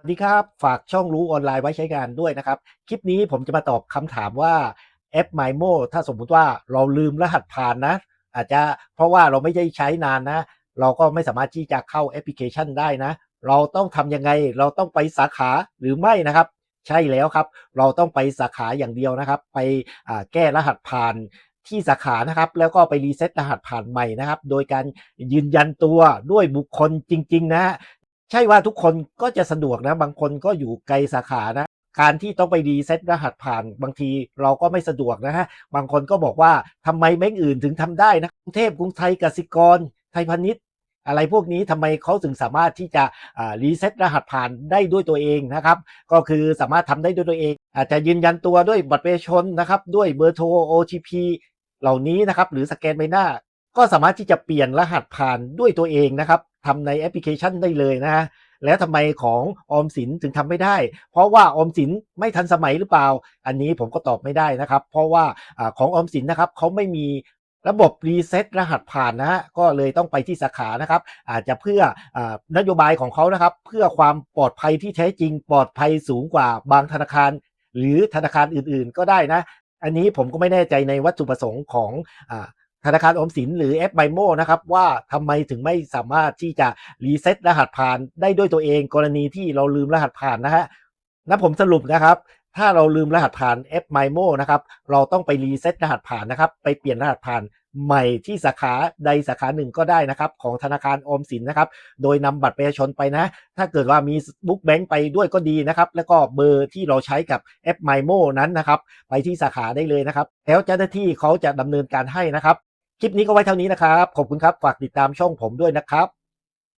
สวัสดีครับ ฝากช่องรู้ออนไลน์ไว้ใช้งานด้วยนะครับ คลิปนี้ผมจะมาตอบคำถามว่าแอป MyMo ถ้าสมมุติว่าเราลืมรหัสผ่านนะ อาจจะเพราะว่าเราไม่ได้ใช้นานนะ เราก็ไม่สามารถที่จะเข้าแอปพลิเคชันได้นะ เราต้องทำยังไงเราต้องไปสาขาหรือไม่นะครับ ใช่แล้วครับ เราต้องไปสาขาอย่างเดียวนะครับ ไปแก้รหัสผ่านที่สาขานะครับ แล้วก็ไปรีเซ็ตรหัสผ่านใหม่นะครับ โดยการยืนยันตัวด้วยบุคคลจริง ๆ นะ ใช่ว่าทุกคนก็จะสะดวกนะ บางคนก็อยู่ไกลสาขานะ การที่ต้องไปรีเซ็ตรหัสผ่านบางทีเราก็ไม่สะดวกนะฮะ บางคนก็บอกว่าทำไมแบงก์อื่นถึงทำได้นะกรุงเทพกรุงไทยกสิกร ไทยพาณิชย์อะไรพวกนี้ทำไมเขาถึงสามารถที่จะรีเซ็ตรหัสผ่านได้ด้วยตัวเองนะครับ ก็คือสามารถทำได้ด้วยตัวเอง อาจจะยืนยันตัวด้วยบัตรประชาชนนะครับ ด้วยเบอร์โทร OTP เหล่านี้นะครับ หรือสแกนใบหน้า ก็สามารถที่จะเปลี่ยนรหัสผ่านด้วยตัวเองนะครับ ทำในแอปพลิเคชันได้เลยนะฮะแล้วทำไมของออมสินถึงทำไม่ได้ เพราะว่าออมสินไม่ทันสมัยหรือเปล่า อันนี้ผมก็ตอบไม่ได้นะครับ เพราะว่าอของออมสินนะครับเขาไม่มีระบบรีเซ็ตรหัสผ่านนะฮะก็เลยต้องไปที่สาขานะครับ อาจจะเพื่ออนโยบายของเขานะครับ เพื่อความปลอดภัยที่แท้จริง ปลอดภัยสูงกว่าบางธนาคาร หรือธนาคารอื่นๆ ก็ได้นะ อันนี้ผมก็ไม่แน่ใจในวัตถุประสงค์ของ ธนาคารอมสินหรือแอปไบโมนะครับว่าทำไมถึงไม่สามารถที่จะรีเซ็ตรหัสผ่านได้ด้วยตัวเองกรณีที่เราลืมรหัสผ่านนะฮะนะผมสรุปนะครับ ถ้าเราลืมรหัสผ่านแอป MyMo นะครับ เราต้องไปรีเซ็ตรหัสผ่านนะครับ ไปเปลี่ยนรหัสผ่านใหม่ที่สาขาใดสาขาหนึ่งก็ได้นะครับ ของธนาคารออมสินนะครับ โดยนำบัตรประชาชนไปนะ ถ้าเกิดว่ามีบุ๊กแบงค์ไปด้วยก็ดีนะครับ แล้วก็เบอร์ที่เราใช้กับแอป MyMo นั้นนะครับ ไปที่สาขาได้เลยนะครับ แล้วเจ้าหน้าที่เขาจะดำเนินการให้นะครับ คลิปนี้ก็ไว้เท่านี้นะครับ ขอบคุณครับ ฝากติดตามช่องผมด้วยนะครับ